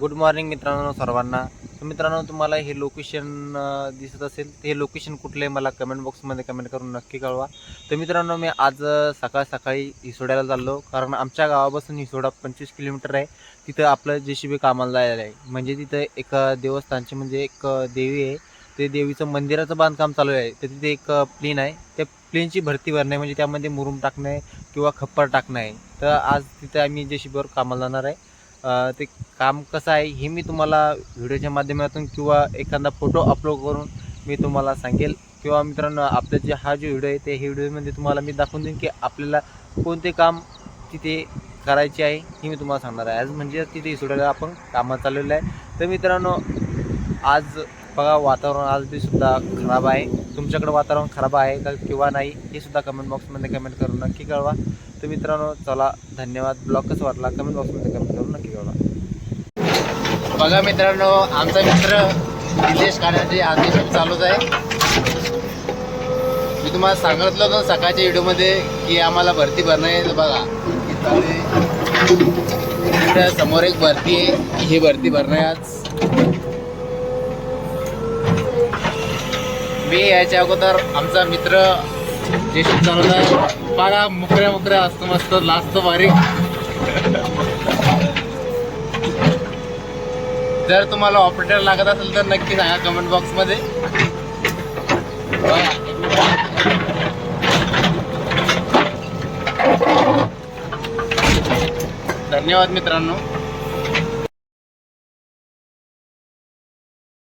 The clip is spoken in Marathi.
गुड मॉर्निंग मित्रांनो सर्वांना. तर मित्रांनो तुम्हाला हे लोकेशन दिसत असेल ते हे लोकेशन कुठलं आहे मला कमेंट बॉक्समध्ये कमेंट करून नक्की कळवा. तर मित्रांनो मी आज सकाळ सकाळी हिसोड्याला चाललो कारण आमच्या गावापासून हिसोडा पंचवीस किलोमीटर आहे. तिथं आपलं जे सी बी कामाला जायला आहे. म्हणजे तिथं एक देवस्थानची म्हणजे एक देवी आहे. ते देवीचं मंदिराचं बांधकाम चालू आहे. तर तिथे एक प्लेन आहे. त्या प्लेनची भरती भरणे म्हणजे त्यामध्ये मुरुम टाकणे किंवा खप्पर टाकणं आहे. तर आज तिथे आम्ही जे शिबीवर बीवर कामाला जाणार आहे. ते काम कसं आहे हे मी तुम्हाला व्हिडिओच्या माध्यमातून किंवा एखादा फोटो अपलोड करून मी तुम्हाला सांगेल. किंवा मित्रांनो आपला जे हा जो व्हिडिओ आहे ते हे व्हिडिओमध्ये तुम्हाला मी दाखवून देईन की आपल्याला कोणते काम तिथे करायचे आहे हे मी तुम्हाला सांगणार आहे. आज म्हणजे तिथे सोडायला आपण कामात चाललेलं आहे. तर मित्रांनो आज बघा वातावरण आज बी सुद्धा खराब आहे. तुमच्याकडं वातावरण खराब आहे का किंवा नाही हे सुद्धा कमेंट बॉक्समध्ये कमेंट करून नक्की कळवा. तर मित्रांनो चला धन्यवाद. ब्लॉग कसं वाटला कमेंट बॉक्समध्ये कमेंट करून नक्की कळवा. बघा मित्रांनो आमचा मित्र निलेश काण्याचे आदेश चालूच आहे. मी तुम्हाला सांगितलं होतं सकाळच्या व्हिडिओमध्ये की आम्हाला भरती भरणं आहे. बघा इकडं समोर एक भरती आहे. ही भरती भरणं आज. मी याच्या अगोदर आमचा मित्र जे चालवत आहे बघा मुकऱ्या मुकऱ्या असतो मस्त लाजतो बारीक जर तुम्हाला ऑपरेटर लागत असेल तर नक्की सांगा कमेंट बॉक्समध्ये धन्यवाद मित्रांनो.